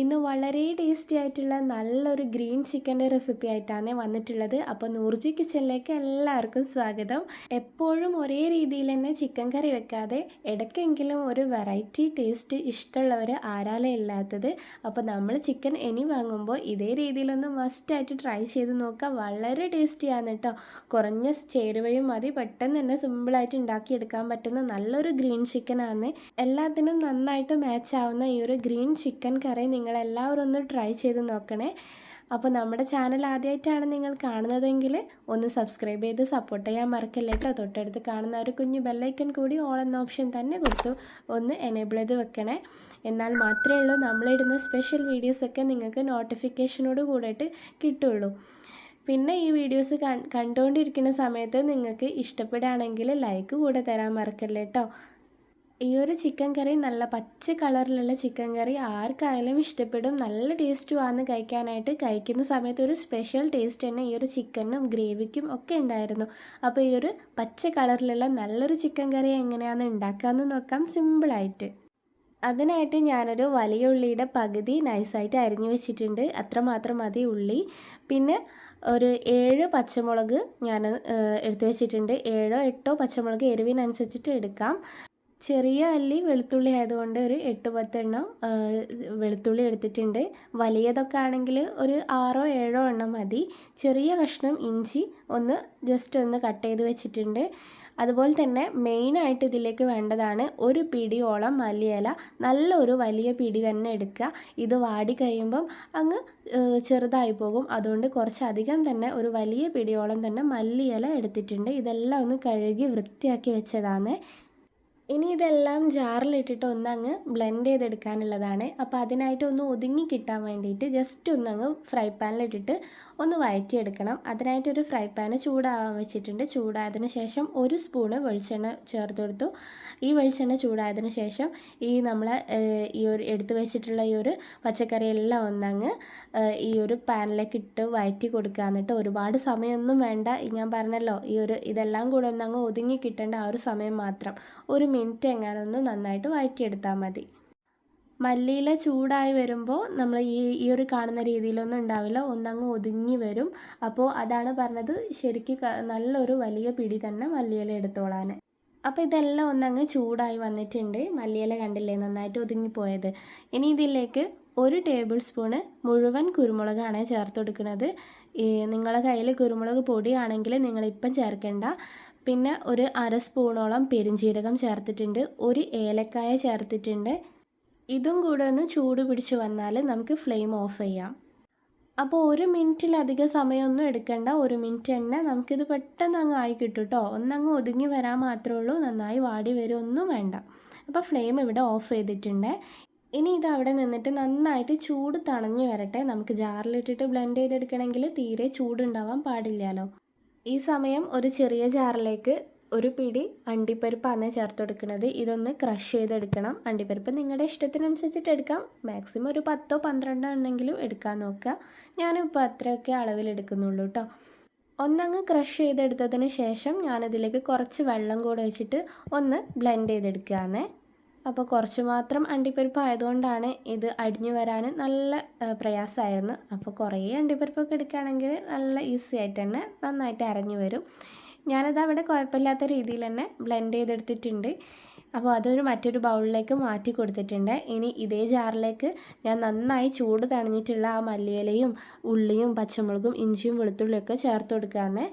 ഇന്ന് വളരെ ടേസ്റ്റി ആയിട്ടുള്ള നല്ലൊരു ഗ്രീൻ ചിക്കന്റെ റെസിപ്പി ആയിട്ടാണ് വന്നിട്ടുള്ളത്. അപ്പോൾ നൂർജി കിച്ചണിലേക്ക് എല്ലാവർക്കും സ്വാഗതം. എപ്പോഴും ഒരേ രീതിയിൽ തന്നെ ചിക്കൻ കറി വെക്കാതെ ഇടയ്ക്കെങ്കിലും ഒരു വെറൈറ്റി ടേസ്റ്റ് ഇഷ്ടമുള്ളവർ ആരാലേ ഇല്ലാത്തത്. അപ്പോൾ നമ്മൾ ചിക്കൻ ഇനി വാങ്ങുമ്പോൾ ഇതേ രീതിയിലൊന്ന് മസ്റ്റായിട്ട് ട്രൈ ചെയ്ത് നോക്കുക വളരെ ടേസ്റ്റിയാണ് കേട്ടോ കുറഞ്ഞ ചേരുവയും മതി. പെട്ടെന്ന് തന്നെ സിമ്പിളായിട്ട് ഉണ്ടാക്കിയെടുക്കാൻ പറ്റുന്ന നല്ലൊരു ഗ്രീൻ ചിക്കനാണ് എല്ലാത്തിനും നന്നായിട്ട് മാച്ച് ആവുന്ന ഈ ഒരു ഗ്രീൻ ചിക്കൻ കറി നിങ്ങളെല്ലാവരും ഒന്ന് ട്രൈ ചെയ്ത് നോക്കണേ. അപ്പോൾ നമ്മുടെ ചാനൽ ആദ്യമായിട്ടാണ് നിങ്ങൾ കാണുന്നതെങ്കിൽ ഒന്ന് സബ്സ്ക്രൈബ് ചെയ്ത് സപ്പോർട്ട് ചെയ്യാൻ മറക്കല്ലേ കേട്ടോ തൊട്ടടുത്ത് കാണുന്ന ഒരു കുഞ്ഞ് ബെല്ലൈക്കൺ കൂടി ഓൾ എന്ന ഓപ്ഷൻ തന്നെ കൊടുത്തു. ഒന്ന് എനേബിൾ ചെയ്ത് വെക്കണേ. എന്നാൽ മാത്രമേ ഉള്ളൂ നമ്മളിടുന്ന സ്പെഷ്യൽ വീഡിയോസൊക്കെ നിങ്ങൾക്ക് നോട്ടിഫിക്കേഷനോട് കൂടിയിട്ട് കിട്ടുള്ളൂ. പിന്നെ ഈ വീഡിയോസ് കണ്ടുകൊണ്ടിരിക്കുന്ന സമയത്ത് നിങ്ങൾക്ക് ഇഷ്ടപ്പെടുകയാണെങ്കിൽ ലൈക്ക് കൂടെ തരാൻ മറക്കല്ലേ കേട്ടോ ഈ ഒരു ചിക്കൻ കറി നല്ല പച്ച കളറിലുള്ള ചിക്കൻ കറി ആർക്കായാലും ഇഷ്ടപ്പെടും. നല്ല ടേസ്റ്റുമാണ് കഴിക്കാനായിട്ട് കഴിക്കുന്ന സമയത്ത് ഒരു സ്പെഷ്യൽ ടേസ്റ്റ് തന്നെ ഈ ഒരു ചിക്കനും ഗ്രേവിക്കും ഒക്കെ ഉണ്ടായിരുന്നു. അപ്പോൾ ഈ ഒരു പച്ച കളറിലുള്ള നല്ലൊരു ചിക്കൻ കറി എങ്ങനെയാണ് ഉണ്ടാക്കാമെന്ന് നോക്കാം സിമ്പിളായിട്ട്. അതിനായിട്ട് ഞാനൊരു വലിയ ഉള്ളിയുടെ പകുതി നൈസായിട്ട് അരിഞ്ഞു വെച്ചിട്ടുണ്ട്. അത്രമാത്രം മതി ഉള്ളി. പിന്നെ ഒരു ഏഴ് പച്ചമുളക് ഞാൻ എടുത്തു വെച്ചിട്ടുണ്ട്. ഏഴോ എട്ടോ പച്ചമുളക് എരിവിനനുസരിച്ചിട്ട് എടുക്കാം. ചെറിയ അല്ലി വെളുത്തുള്ളി ആയതുകൊണ്ട് ഒരു എട്ട് പത്തെണ്ണം വെളുത്തുള്ളി എടുത്തിട്ടുണ്ട്. വലിയതൊക്കെ ആണെങ്കിൽ ഒരു ആറോ ഏഴോ എണ്ണം മതി. ചെറിയ കഷ്ണം ഇഞ്ചി ഒന്ന് ജസ്റ്റ് ഒന്ന് കട്ട് ചെയ്ത് വെച്ചിട്ടുണ്ട്. അതുപോലെ തന്നെ മെയിനായിട്ട് ഇതിലേക്ക് വേണ്ടതാണ് ഒരു പിടിയോളം മല്ലിയില. നല്ലൊരു വലിയ പിടി തന്നെ എടുക്കുക. ഇത് വാടി കഴിയുമ്പം അങ്ങ് ചെറുതായി പോകും. അതുകൊണ്ട് കുറച്ചധികം തന്നെ ഒരു വലിയ പിടിയോളം തന്നെ മല്ലിയില എടുത്തിട്ടുണ്ട്. ഇതെല്ലാം ഒന്ന് കഴുകി വൃത്തിയാക്കി വെച്ചതാണ്. ഇനി ഇതെല്ലാം ജാറിലിട്ടിട്ട് ഒന്നങ്ങ് ബ്ലെൻഡ് ചെയ്തെടുക്കാനുള്ളതാണ്. അപ്പോൾ അതിനായിട്ട് ഒന്ന് ഒതുങ്ങി കിട്ടാൻ വേണ്ടിയിട്ട് ജസ്റ്റ് ഒന്നങ്ങ് ഫ്രൈ പാനിലിട്ടിട്ട് ഒന്ന് വഴറ്റിയെടുക്കണം അതിനായിട്ടൊരു ഫ്രൈ പാന് ചൂടാവാൻ വെച്ചിട്ടുണ്ട്. ചൂടായതിന് ശേഷം ഒരു സ്പൂണ് വെളിച്ചെണ്ണ ചേർത്ത് കൊടുത്തു. ഈ വെളിച്ചെണ്ണ ചൂടായതിന് ശേഷം ഈ നമ്മൾ ഈ ഒരു എടുത്തു വെച്ചിട്ടുള്ള ഈ ഒരു പച്ചക്കറി എല്ലാം ഒന്നങ്ങ് ഈ ഒരു പാനിലേക്ക് ഇട്ട് വഴറ്റി കൊടുക്കുക. എന്നിട്ട് ഒരുപാട് സമയമൊന്നും വേണ്ട. ഞാൻ പറഞ്ഞല്ലോ ഈ ഒരു ഇതെല്ലാം കൂടെ ഒന്നങ്ങ് ഒതുങ്ങി കിട്ടേണ്ട ആ ഒരു സമയം മാത്രം. ഒരു മിനിറ്റ് എങ്ങാനൊന്ന് നന്നായിട്ട് വഴറ്റിയെടുത്താൽ മതി. മല്ലിയില ചൂടായി വരുമ്പോൾ നമ്മൾ ഈ ഈ ഒരു കാണുന്ന രീതിയിലൊന്നും ഉണ്ടാവില്ല. ഒന്നങ്ങ് ഒതുങ്ങി വരും. അപ്പോൾ അതാണ് പറഞ്ഞത് ശരിക്ക് നല്ലൊരു വലിയ പിടി തന്നെ മല്ലിയില എടുത്തോളാൻ അപ്പോൾ ഇതെല്ലാം ഒന്നങ്ങ് ചൂടായി വന്നിട്ടുണ്ട്. മല്ലിയില കണ്ടില്ലേ? നന്നായിട്ട് ഒതുങ്ങിപ്പോയത്. ഇനി ഇതിലേക്ക് ഒരു ടേബിൾ സ്പൂണ് മുഴുവൻ കുരുമുളകാണ് ചേർത്ത് കൊടുക്കുന്നത്. നിങ്ങളുടെ കയ്യിൽ കുരുമുളക് പൊടിയാണെങ്കിൽ നിങ്ങളിപ്പം ചേർക്കേണ്ട. പിന്നെ ഒരു അര സ്പൂണോളം പെരുംജീരകം ചേർത്തിട്ടുണ്ട്. ഒരു ഏലക്കായ ചേർത്തിട്ടുണ്ട്. ഇതും കൂടെ ഒന്ന് ചൂട് പിടിച്ച് വന്നാൽ നമുക്ക് ഫ്ലെയിം ഓഫ് ചെയ്യാം. അപ്പോൾ ഒരു മിനിറ്റിലധികം സമയമൊന്നും എടുക്കണ്ട. ഒരു മിനിറ്റ് തന്നെ നമുക്കിത് പെട്ടെന്ന് അങ്ങ് ആയി കിട്ടും കേട്ടോ ഒന്നങ്ങ് ഒതുങ്ങി വരാൻ മാത്രമേ ഉള്ളൂ. നന്നായി വാടി വരുമൊന്നും വേണ്ട. അപ്പോൾ ഫ്ലെയിം ഇവിടെ ഓഫ് ചെയ്തിട്ടുണ്ട്. ഇനി ഇത് അവിടെ നിന്നിട്ട് നന്നായിട്ട് ചൂട് തണഞ്ഞ് വരട്ടെ. നമുക്ക് ജാറിലിട്ടിട്ട് ബ്ലെൻഡ് ചെയ്തെടുക്കണമെങ്കിൽ തീരെ ചൂടുണ്ടാവാൻ പാടില്ലല്ലോ. ഈ സമയം ഒരു ചെറിയ ജാറിലേക്ക് ഒരു പിടി അണ്ടിപ്പരിപ്പാണ് ചേർത്ത് കൊടുക്കുന്നത് ഇതൊന്ന് ക്രഷ് ചെയ്തെടുക്കണം. അണ്ടിപ്പരിപ്പ് നിങ്ങളുടെ ഇഷ്ടത്തിനനുസരിച്ചിട്ട് എടുക്കാം. മാക്സിമം ഒരു പത്തോ പന്ത്രണ്ടോ ഉണ്ടെങ്കിലും എടുക്കാൻ നോക്കുക. ഞാനിപ്പോൾ അത്രയൊക്കെ അളവിൽ എടുക്കുന്നുള്ളൂ കേട്ടോ ഒന്നങ്ങ് ക്രഷ് ചെയ്തെടുത്തതിന് ശേഷം ഞാനതിലേക്ക് കുറച്ച് വെള്ളം കൂടെ വെച്ചിട്ട് ഒന്ന് ബ്ലെൻഡ് ചെയ്തെടുക്കുകയാണ്. അപ്പോൾ കുറച്ച് മാത്രം അണ്ടിപ്പരിപ്പ് ആയതുകൊണ്ടാണ് ഇത് അടിഞ്ഞു വരാൻ നല്ല പ്രയാസമായിരുന്നു. അപ്പോൾ കുറേ അണ്ടിപ്പരിപ്പൊക്കെ എടുക്കുകയാണെങ്കിൽ നല്ല ഈസി ആയിട്ട് തന്നെ നന്നായിട്ട് അരഞ്ഞു വരും. ഞാനത് അവിടെ കുഴപ്പമില്ലാത്ത രീതിയിൽ തന്നെ ബ്ലെൻഡ് ചെയ്തെടുത്തിട്ടുണ്ട്. അപ്പോൾ അതൊരു മറ്റൊരു ബൗളിലേക്ക് മാറ്റി കൊടുത്തിട്ടുണ്ട്. ഇനി ഇതേ ജാറിലേക്ക് ഞാൻ നന്നായി ചൂട് തണിഞ്ഞിട്ടുള്ള ആ മല്ലിയിലയും ഉള്ളിയും പച്ചമുളകും ഇഞ്ചിയും വെളുത്തുള്ളിയൊക്കെ ചേർത്ത് കൊടുക്കുകയാണ്.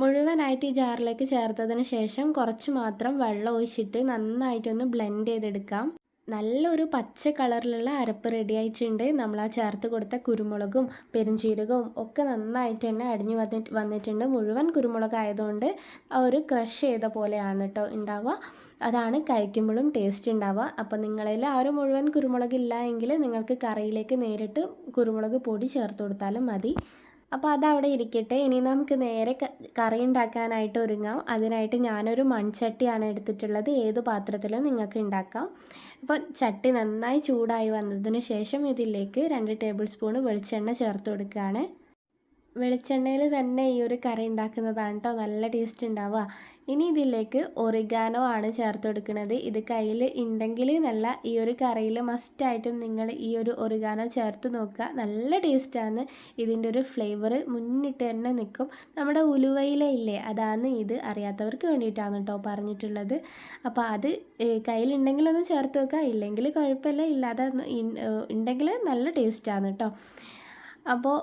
മുഴുവനായിട്ട് ഈ ജാറിലേക്ക് ചേർത്തതിന് ശേഷം കുറച്ച് മാത്രം വെള്ളം ഒഴിച്ചിട്ട് നന്നായിട്ടൊന്ന് ബ്ലെൻഡ് ചെയ്തെടുക്കാം. നല്ലൊരു പച്ച കളറിലുള്ള അരപ്പ് റെഡി ആയിട്ടുണ്ട്. നമ്മൾ ആ ചേർത്ത് കൊടുത്ത കുരുമുളകും പെരുംജീരകവും ഒക്കെ നന്നായിട്ട് തന്നെ അടിഞ്ഞു വന്നിട്ട് വന്നിട്ടുണ്ട്. മുഴുവൻ കുരുമുളക് ആയതുകൊണ്ട് ഒരു ക്രഷ് ചെയ്ത പോലെയാണ് കേട്ടോ ഉണ്ടാവുക അതാണ് കഴിക്കുമ്പോഴും ടേസ്റ്റ് ഉണ്ടാവുക അപ്പോൾ നിങ്ങളിൽ ആ ഒരു മുഴുവൻ കുരുമുളക് ഇല്ല എങ്കിൽ നിങ്ങൾക്ക് കറിയിലേക്ക് നേരിട്ട് കുരുമുളക് പൊടി ചേർത്ത് കൊടുത്താലും മതി. അപ്പോൾ അതവിടെ ഇരിക്കട്ടെ. ഇനി നമുക്ക് നേരെ കറി ഉണ്ടാക്കാനായിട്ട് ഒരുങ്ങാം. അതിനായിട്ട് ഞാനൊരു മൺചട്ടിയാണ് എടുത്തിട്ടുള്ളത്. ഏത് പാത്രത്തിലും നിങ്ങൾക്ക് ഉണ്ടാക്കാം അപ്പോൾ ചട്ടി നന്നായി ചൂടായി വന്നതിന് ശേഷം ഇതിലേക്ക് രണ്ട് ടേബിൾ സ്പൂൺ വെളിച്ചെണ്ണ ചേർത്ത് കൊടുക്കുകയാണ്. വെളിച്ചെണ്ണയിൽ തന്നെ ഈ ഒരു കറി ഉണ്ടാക്കുന്നതാണ് കേട്ടോ നല്ല ടേസ്റ്റ് ഉണ്ടാവുക. ഇനി ഇതിലേക്ക് ഒറിഗാനോ ആണ് ചേർത്ത് കൊടുക്കുന്നത് ഇത് കയ്യിൽ ഉണ്ടെങ്കിൽ നല്ല ഈ ഒരു കറിയിൽ മസ്റ്റായിട്ടും നിങ്ങൾ ഈ ഒരു ഒറിഗാനോ ചേർത്ത് നോക്കുക. നല്ല ടേസ്റ്റാണ് ഇതിന്റെ ഒരു ഫ്ലേവർ മുന്നിട്ട് തന്നെ നിൽക്കും നമ്മുടെ ഉലുവയില ഇല്ലേ? അതാണ് ഇത് അറിയാത്തവർക്ക് വേണ്ടിയിട്ടാണ് കേട്ടോ പറഞ്ഞിട്ടുള്ളത്. അപ്പോൾ അത് കയ്യിലുണ്ടെങ്കിൽ ഒന്ന് ചേർത്ത് നോക്കുക. ഇല്ലെങ്കിൽ കുഴപ്പമില്ല. ഇല്ലാതെ ഉണ്ടെങ്കിൽ നല്ല ടേസ്റ്റാണ് കേട്ടോ. അപ്പോൾ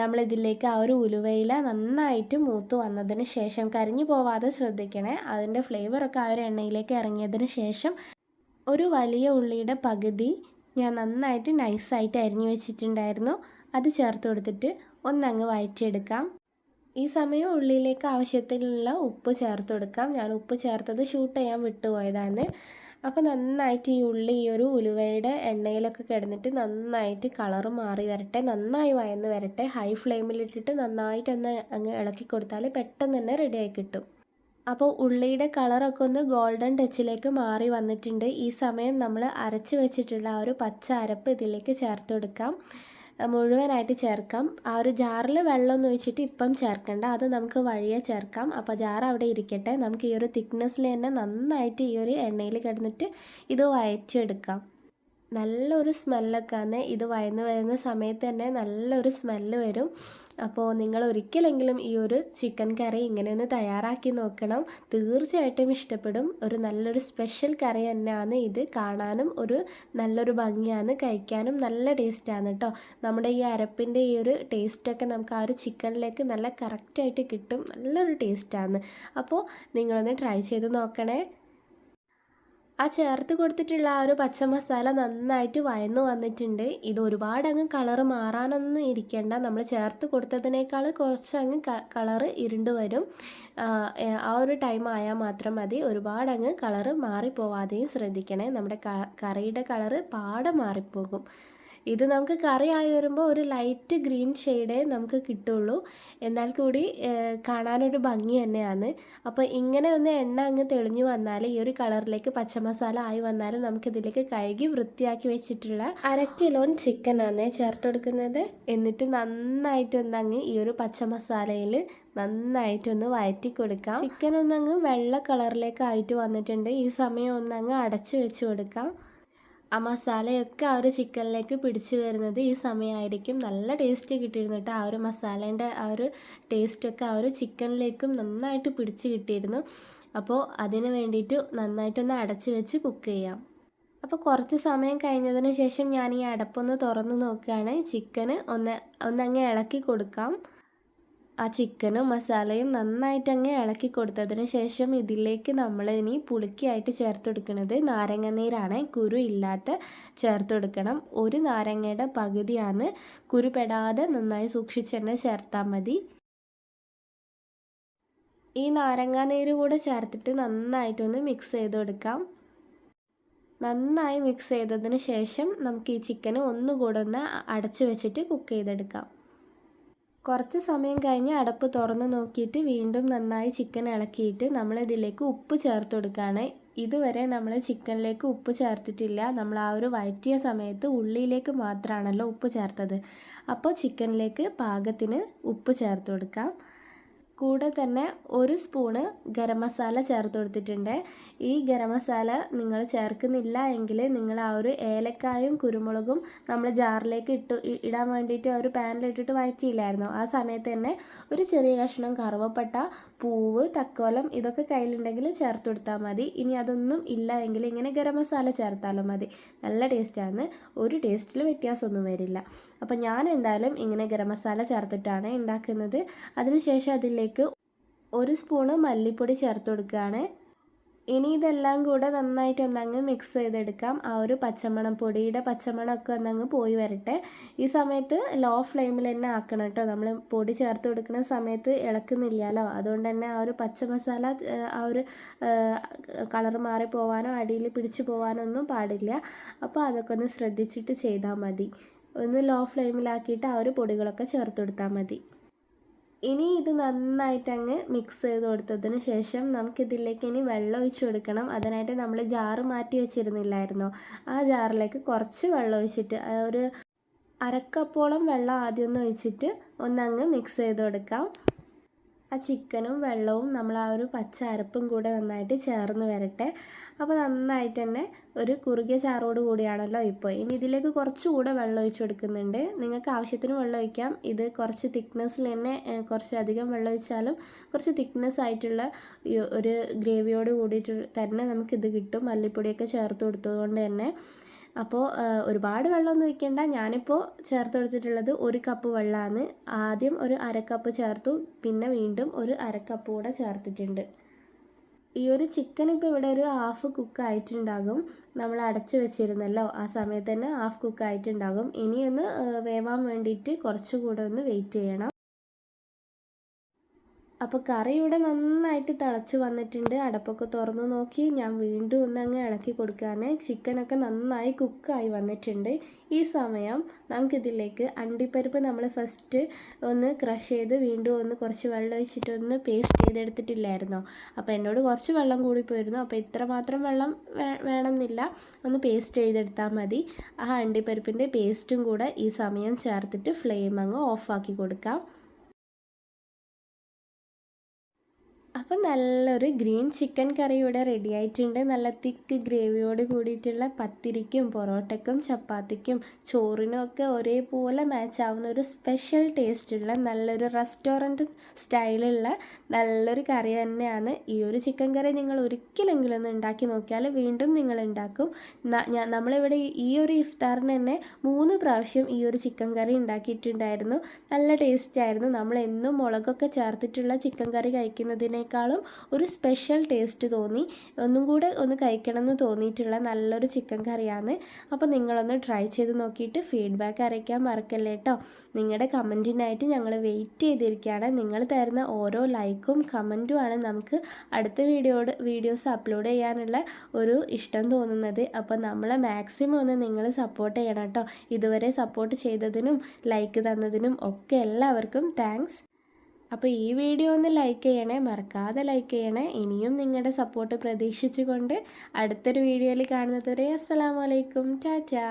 നമ്മളിതിലേക്ക് ആ ഒരു ഉലുവയില നന്നായിട്ട് മൂത്ത് വന്നതിന് ശേഷം കരിഞ്ഞു പോവാതെ ശ്രദ്ധിക്കണേ. അതിന്റെ ഫ്ലേവറൊക്കെ ആ ഒരു എണ്ണയിലേക്ക് ഇറങ്ങിയതിന് ശേഷം ഒരു വലിയ ഉള്ളിയുടെ പകുതി ഞാൻ നന്നായിട്ട് നൈസായിട്ട് അരിഞ്ഞു വെച്ചിട്ടുണ്ടായിരുന്നു. അത് ചേർത്ത് കൊടുത്തിട്ട് ഒന്നങ്ങ് വഴറ്റിയെടുക്കാം ഈ സമയം ഉള്ളിയിലേക്ക് ആവശ്യത്തിനുള്ള ഉപ്പ് ചേർത്ത് കൊടുക്കാം. ഞാൻ ഉപ്പ് ചേർത്തത് ഷൂട്ട് ചെയ്യാൻ വിട്ടുപോയതാണ്. അപ്പോൾ നന്നായിട്ട് ഈ ഉള്ളി ഈ ഒരു ഉലുവയുടെ എണ്ണയിലൊക്കെ കിടന്നിട്ട് നന്നായിട്ട് കളറ് മാറി വരട്ടെ നന്നായി വയന്ന് വരട്ടെ ഹൈ ഫ്ലെയിമിലിട്ടിട്ട് നന്നായിട്ടൊന്ന് അങ്ങ് ഇളക്കി കൊടുത്താൽ പെട്ടെന്ന് തന്നെ റെഡിയായി കിട്ടും. അപ്പോൾ ഉള്ളിയുടെ കളറൊക്കെ ഒന്ന് ഗോൾഡൻ ടച്ചിലേക്ക് മാറി വന്നിട്ടുണ്ട്. ഈ സമയം നമ്മൾ അരച്ച് വെച്ചിട്ടുള്ള ആ ഒരു പച്ച അരപ്പ് ഇതിലേക്ക് ചേർത്ത് കൊടുക്കാം. മുഴുവനായിട്ട് ചേർക്കാം. ആ ഒരു ജാറിൽ വെള്ളം ഒഴിച്ചിട്ട് ഇപ്പം ചേർക്കണ്ട. അത് നമുക്ക് വഴിയെ ചേർക്കാം. അപ്പോൾ ജാർ അവിടെ ഇരിക്കട്ടെ. നമുക്ക് ഈ ഒരു തിക്നെസ്സിൽ തന്നെ നന്നായിട്ട് ഈ ഒരു എണ്ണയിൽ കിടന്നിട്ട് ഇത് വയറ്റിയെടുക്കാം നല്ലൊരു സ്മെല്ലൊക്കെയാണ്. ഇത് വയന്ന് വരുന്ന സമയത്ത് തന്നെ നല്ലൊരു സ്മെല്ല് വരും. അപ്പോൾ നിങ്ങൾ ഒരിക്കലെങ്കിലും ഈ ഒരു ചിക്കൻ കറി ഇങ്ങനെ ഒന്ന് തയ്യാറാക്കി നോക്കണം. തീർച്ചയായിട്ടും ഇഷ്ടപ്പെടും. ഒരു നല്ലൊരു സ്പെഷ്യൽ കറി തന്നെയാണ് ഇത്. കാണാനും ഒരു നല്ലൊരു ഭംഗിയാണ്. കഴിക്കാനും നല്ല ടേസ്റ്റാണ് കേട്ടോ നമ്മുടെ ഈ അരപ്പിന്റെ ഈ ഒരു ടേസ്റ്റൊക്കെ നമുക്ക് ആ ഒരു ചിക്കനിലേക്ക് നല്ല കറക്റ്റായിട്ട് കിട്ടും. നല്ലൊരു ടേസ്റ്റാണ്. അപ്പോൾ നിങ്ങളൊന്ന് ട്രൈ ചെയ്ത് നോക്കണേ. ആ ചേർത്ത് കൊടുത്തിട്ടുള്ള ആ ഒരു പച്ച മസാല നന്നായിട്ട് വയന്ന് വന്നിട്ടുണ്ട്. ഇത് ഒരുപാട് അങ്ങ് കളറ് മാറാനൊന്നും ഇരിക്കേണ്ട. നമ്മൾ ചേർത്ത് കൊടുത്തതിനേക്കാൾ കുറച്ച് അങ്ങ് കളറ് ഇരുണ്ട് വരും. ആ ഒരു ടൈം ആയാൽ മാത്രം മതി. ഒരുപാട് അങ്ങ് കളറ് മാറിപ്പോവാതെയും ശ്രദ്ധിക്കണേ. നമ്മുടെ കറിയുടെ കളറ് പാടെ മാറിപ്പോകും. ഇത് നമുക്ക് കറി ആയി വരുമ്പോൾ ഒരു ലൈറ്റ് ഗ്രീൻ ഷെയ്ഡേ നമുക്ക് കിട്ടുള്ളൂ. എന്നാൽ കൂടി കാണാനൊരു ഭംഗി തന്നെയാണ്. അപ്പോൾ ഇങ്ങനെ ഒന്ന് എണ്ണ അങ്ങ് തെളിഞ്ഞു വന്നാൽ ഈ ഒരു കളറിലേക്ക് പച്ചമസാല ആയി വന്നാൽ നമുക്കിതിലേക്ക് കഴുകി വൃത്തിയാക്കി വെച്ചിട്ടുള്ള അര കിലോൻ ചിക്കനാണ് ചേർത്ത് കൊടുക്കുന്നത്. എന്നിട്ട് നന്നായിട്ടൊന്നങ്ങ് ഈ ഒരു പച്ചമസാലയിൽ നന്നായിട്ടൊന്ന് വഴറ്റി കൊടുക്കാം. ചിക്കൻ ഒന്നങ്ങ് വെള്ള കളറിലേക്ക് ആയിട്ട് വന്നിട്ടുണ്ട്. ഈ സമയം ഒന്നങ്ങ് അടച്ചു വെച്ച് കൊടുക്കാം. ആ മസാലയൊക്കെ ആ ഒരു ചിക്കനിലേക്ക് പിടിച്ചു വരുന്നത് ഈ സമയമായിരിക്കും. നല്ല ടേസ്റ്റ് കിട്ടിയിരുന്നു കേട്ടോ. ആ ഒരു മസാലേന്റെ ആ ഒരു ടേസ്റ്റൊക്കെ ആ ഒരു ചിക്കനിലേക്കും നന്നായിട്ട് പിടിച്ച് കിട്ടിയിരുന്നു. അപ്പോൾ അതിന് വേണ്ടിയിട്ട് നന്നായിട്ടൊന്ന് അടച്ച് വെച്ച് കുക്ക് ചെയ്യാം. അപ്പോൾ കുറച്ച് സമയം കഴിഞ്ഞതിന് ശേഷം ഞാൻ ഈ അടപ്പൊന്ന് തുറന്ന് നോക്കുകയാണ്. ചിക്കന് ഒന്ന് ഒന്നങ്ങ് ഇളക്കി കൊടുക്കാം. ആ ചിക്കനും മസാലയും നന്നായിട്ട് അങ്ങ് ഇളക്കി കൊടുത്തതിന് ശേഷം ഇതിലേക്ക് നമ്മൾ ഇനി പുളിക്കായിട്ട് ചേർത്ത് കൊടുക്കുന്നത് നാരങ്ങ നീരാണ്. കുരു ഇല്ലാത്ത ചേർത്ത് കൊടുക്കണം. ഒരു നാരങ്ങയുടെ പകുതിയാണ് കുരു പെടാതെ നന്നായി സൂക്ഷിച്ച് തന്നെ ചേർത്താൽ മതി. ഈ നാരങ്ങ നീര് കൂടെ ചേർത്തിട്ട് നന്നായിട്ടൊന്ന് മിക്സ് ചെയ്ത് കൊടുക്കാം. നന്നായി മിക്സ് ചെയ്തതിന് ശേഷം നമുക്ക് ഈ ചിക്കന് ഒന്നുകൂടെ ഒന്ന് അടച്ചു വെച്ചിട്ട് കുക്ക് ചെയ്തെടുക്കാം. കുറച്ച് സമയം കഴിഞ്ഞ് അടപ്പ് തുറന്ന് നോക്കിയിട്ട് വീണ്ടും നന്നായി ചിക്കൻ ഇളക്കിയിട്ട് നമ്മളിതിലേക്ക് ഉപ്പ് ചേർത്ത് കൊടുക്കുകയാണ്. ഇതുവരെ നമ്മൾ ചിക്കനിലേക്ക് ഉപ്പ് ചേർത്തിട്ടില്ല. നമ്മൾ ആ ഒരു വയറ്റിയ സമയത്ത് ഉള്ളിയിലേക്ക് മാത്രമാണല്ലോ ഉപ്പ് ചേർത്തത്. അപ്പോൾ ചിക്കനിലേക്ക് പാകത്തിന് ഉപ്പ് ചേർത്ത് കൊടുക്കാം. കൂടെ തന്നെ ഒരു സ്പൂണ് ഗരം മസാല ചേർത്ത് കൊടുത്തിട്ടുണ്ട്. ഈ ഗരം മസാല നിങ്ങൾ ചേർക്കുന്നില്ല എങ്കിൽ നിങ്ങൾ ആ ഒരു ഏലക്കായും കുരുമുളകും നമ്മൾ ജാറിലേക്ക് ഇട്ട് ഇടാൻ വേണ്ടിയിട്ട് ആ ഒരു പാനിലിട്ടിട്ട് വഴറ്റിയില്ലായിരുന്നു? ആ സമയത്ത് തന്നെ ഒരു ചെറിയ കഷ്ണം കറുവപ്പട്ട പൂവ് തക്കോലം ഇതൊക്കെ കയ്യിലുണ്ടെങ്കിൽ ചേർത്ത് കൊടുത്താൽ മതി. ഇനി അതൊന്നും ഇല്ല എങ്കിൽ ഇങ്ങനെ ഗരം മസാല ചേർത്താലും മതി. നല്ല ടേസ്റ്റാണ് ഒരു ടേസ്റ്റിൽ വ്യത്യാസമൊന്നും വരില്ല. അപ്പോൾ ഞാൻ എന്തായാലും ഇങ്ങനെ ഗരം മസാല ചേർത്തിട്ടാണ് ഉണ്ടാക്കുന്നത്. അതിനുശേഷം അതിലേക്ക് ഒരു സ്പൂണ് മല്ലിപ്പൊടി ചേർത്ത് കൊടുക്കുകയാണ്. ഇനി ഇതെല്ലാം കൂടെ നന്നായിട്ട് ഒന്നങ്ങ് മിക്സ് ചെയ്തെടുക്കാം. ആ ഒരു പച്ചമണം പൊടിയുടെ പച്ചമണമൊക്കെ ഒന്നങ്ങ് പോയി വരട്ടെ. ഈ സമയത്ത് ലോ ഫ്ലെയിമിൽ തന്നെ ആക്കണം കേട്ടോ. നമ്മൾ പൊടി ചേർത്ത് കൊടുക്കുന്ന സമയത്ത് ഇളക്കുന്നില്ലല്ലോ. അതുകൊണ്ട് തന്നെ ആ ഒരു പച്ച മസാല ആ ഒരു കളർ മാറി പോവാനോ അടിയിൽ പിടിച്ചു പോവാനോ ഒന്നും പാടില്ല. അപ്പോൾ അതൊക്കെ ഒന്ന് ശ്രദ്ധിച്ചിട്ട് ചെയ്താൽ മതി. ഒന്ന് ലോ ഫ്ലെയിമിലാക്കിയിട്ട് ആ ഒരു പൊടികളൊക്കെ ചേർത്ത് കൊടുത്താൽ മതി. ഇനി ഇത് നന്നായിട്ട് അങ്ങ് മിക്സ് ചെയ്ത് കൊടുത്തതിന് ശേഷം നമുക്കിതിലേക്ക് ഇനി വെള്ളം ഒഴിച്ച് കൊടുക്കണം. അതിനായിട്ട് നമ്മൾ ജാറ് മാറ്റി വെച്ചിരുന്നില്ലായിരുന്നോ? ആ ജാറിലേക്ക് കുറച്ച് വെള്ളം ഒഴിച്ചിട്ട് ഒരു അരക്കപ്പോളം വെള്ളം ആദ്യം ഒന്ന് ഒഴിച്ചിട്ട് ഒന്നങ്ങ് മിക്സ് ചെയ്ത് കൊടുക്കാം. ആ ചിക്കനും വെള്ളവും നമ്മൾ ആ ഒരു പച്ച അരപ്പും കൂടെ നന്നായിട്ട് ചേർന്ന് വരട്ടെ. അപ്പോൾ നന്നായിട്ട് തന്നെ ഒരു കുറുകിയ ചാറോട് കൂടിയാണല്ലോ ഇപ്പോൾ ഇനി ഇതിലേക്ക് കുറച്ചുകൂടെ വെള്ളം ഒഴിച്ച് കൊടുക്കുന്നുണ്ട്. നിങ്ങൾക്ക് ആവശ്യത്തിന് വെള്ളം ഒഴിക്കാം. ഇത് കുറച്ച് തിക്നെസ്സിൽ തന്നെ കുറച്ചധികം വെള്ളം ഒഴിച്ചാലും കുറച്ച് തിക്നെസ് ആയിട്ടുള്ള ഒരു ഗ്രേവിയോട് കൂടിയിട്ട് തന്നെ നമുക്കിത് കിട്ടും. മല്ലിപ്പൊടിയൊക്കെ ചേർത്ത് കൊടുത്തതുകൊണ്ട് തന്നെ. അപ്പോൾ ഒരുപാട് വെള്ളമൊന്നും ഒഴിക്കേണ്ട. ഞാനിപ്പോൾ ചേർത്ത് കൊടുത്തിട്ടുള്ളത് ഒരു കപ്പ് വെള്ളമാണ് ആദ്യം ഒരു അരക്കപ്പ് കപ്പ് ചേർത്തു. പിന്നെ വീണ്ടും ഒരു അരക്കപ്പ് കപ്പ് കൂടെ ചേർത്തിട്ടുണ്ട്. ഈ ഒരു ചിക്കൻ ഇപ്പോൾ ഇവിടെ ഒരു ഹാഫ് കുക്ക് ആയിട്ടുണ്ടാകും. നമ്മൾ അടച്ചു വെച്ചിരുന്നല്ലോ. ആ സമയത്ത് തന്നെ ഹാഫ് കുക്ക് ആയിട്ടുണ്ടാകും. ഇനിയൊന്ന് വേവാൻ വേണ്ടിയിട്ട് കുറച്ചുകൂടെ ഒന്ന് വെയിറ്റ് ചെയ്യണം. അപ്പോൾ കറി ഇവിടെ നന്നായിട്ട് തിളച്ച് വന്നിട്ടുണ്ട്. അടപ്പൊക്കെ തുറന്ന് നോക്കി. ഞാൻ വീണ്ടും ഒന്ന് അങ്ങ് ഇളക്കി കൊടുക്കാനേ. ചിക്കനൊക്കെ നന്നായി കുക്കായി വന്നിട്ടുണ്ട്. ഈ സമയം നമുക്കിതിലേക്ക് അണ്ടിപ്പരിപ്പ് നമ്മൾ ഫസ്റ്റ് ഒന്ന് ക്രഷ് ചെയ്ത് വീണ്ടും ഒന്ന് കുറച്ച് വെള്ളം ഒഴിച്ചിട്ട് ഒന്ന് പേസ്റ്റ് ചെയ്തെടുത്തിട്ടില്ലായിരുന്നോ? അപ്പോൾ എന്നോട് കുറച്ച് വെള്ളം കൂടി പോയിരുന്നു. അപ്പോൾ ഇത്ര മാത്രം വെള്ളം വേണമെന്നില്ല. ഒന്ന് പേസ്റ്റ് ചെയ്തെടുത്താൽ മതി. ആ അണ്ടിപ്പരിപ്പിന്റെ പേസ്റ്റും കൂടെ ഈ സമയം ചേർത്തിട്ട് ഫ്ലെയിം അങ്ങ് ഓഫാക്കി കൊടുക്കാം. നല്ലൊരു ഗ്രീൻ ചിക്കൻ കറി ഇവിടെ റെഡി ആയിട്ടുണ്ട്. നല്ല തിക്ക് ഗ്രേവിയോട് കൂടിയിട്ടുള്ള പത്തിരിക്കും പൊറോട്ടയ്ക്കും ചപ്പാത്തിക്കും ചോറിനും ഒക്കെ ഒരേപോലെ മാച്ച് ആവുന്ന ഒരു സ്പെഷ്യൽ ടേസ്റ്റുള്ള നല്ലൊരു റെസ്റ്റോറന്റ് സ്റ്റൈലുള്ള നല്ലൊരു കറി തന്നെയാണ്. ഈ ഒരു ചിക്കൻ കറി നിങ്ങൾ ഒരിക്കലെങ്കിലും ഒന്ന് ഉണ്ടാക്കി നോക്കിയാൽ വീണ്ടും നിങ്ങൾ ഉണ്ടാക്കും. നമ്മളിവിടെ ഈ ഒരു ഇഫ്താറിന് തന്നെ മൂന്ന് പ്രാവശ്യം ഈ ഒരു ചിക്കൻ കറി ഉണ്ടാക്കിയിട്ടുണ്ടായിരുന്നു. നല്ല ടേസ്റ്റ് ആയിരുന്നു. നമ്മൾ എന്നും മുളകൊക്കെ ചേർത്തിട്ടുള്ള ചിക്കൻ കറി കഴിക്കുന്നതിനെ കഴിക്കുന്നതിനേക്കാളും ഒരു സ്പെഷ്യൽ ടേസ്റ്റ് തോന്നി. ഒന്നും കൂടെ ഒന്ന് കഴിക്കണം എന്ന് തോന്നിയിട്ടുള്ള നല്ലൊരു ചിക്കൻ കറിയാണ്. അപ്പോൾ നിങ്ങളൊന്ന് ട്രൈ ചെയ്ത് നോക്കിയിട്ട് ഫീഡ്ബാക്ക് അറിയിക്കാൻ മറക്കല്ലേ കേട്ടോ നിങ്ങളുടെ കമന്റിനായിട്ട് ഞങ്ങൾ വെയിറ്റ് ചെയ്തിരിക്കുകയാണ്. നിങ്ങൾ തരുന്ന ഓരോ ലൈക്കും കമന്റുമാണ് നമുക്ക് അടുത്ത വീഡിയോട് വീഡിയോസ് അപ്ലോഡ് ചെയ്യാനുള്ള ഒരു ഇഷ്ടം തോന്നുന്നത്. അപ്പോൾ നമ്മളെ മാക്സിമം ഒന്ന് നിങ്ങൾ സപ്പോർട്ട് ചെയ്യണം കേട്ടോ ഇതുവരെ സപ്പോർട്ട് ചെയ്തതിനും ലൈക്ക് തന്നതിനും ഒക്കെ എല്ലാവർക്കും താങ്ക്സ് അപ്പോൾ ഈ വീഡിയോ ഒന്ന് ലൈക്ക് ചെയ്യണേ മറക്കാതെ ലൈക്ക് ചെയ്യണേ. ഇനിയും നിങ്ങളുടെ സപ്പോർട്ട് പ്രതീക്ഷിച്ചുകൊണ്ട് അടുത്തൊരു വീഡിയോയിൽ കാണുന്നതുവരെ അസ്സലാമലൈക്കും ടാറ്റാ.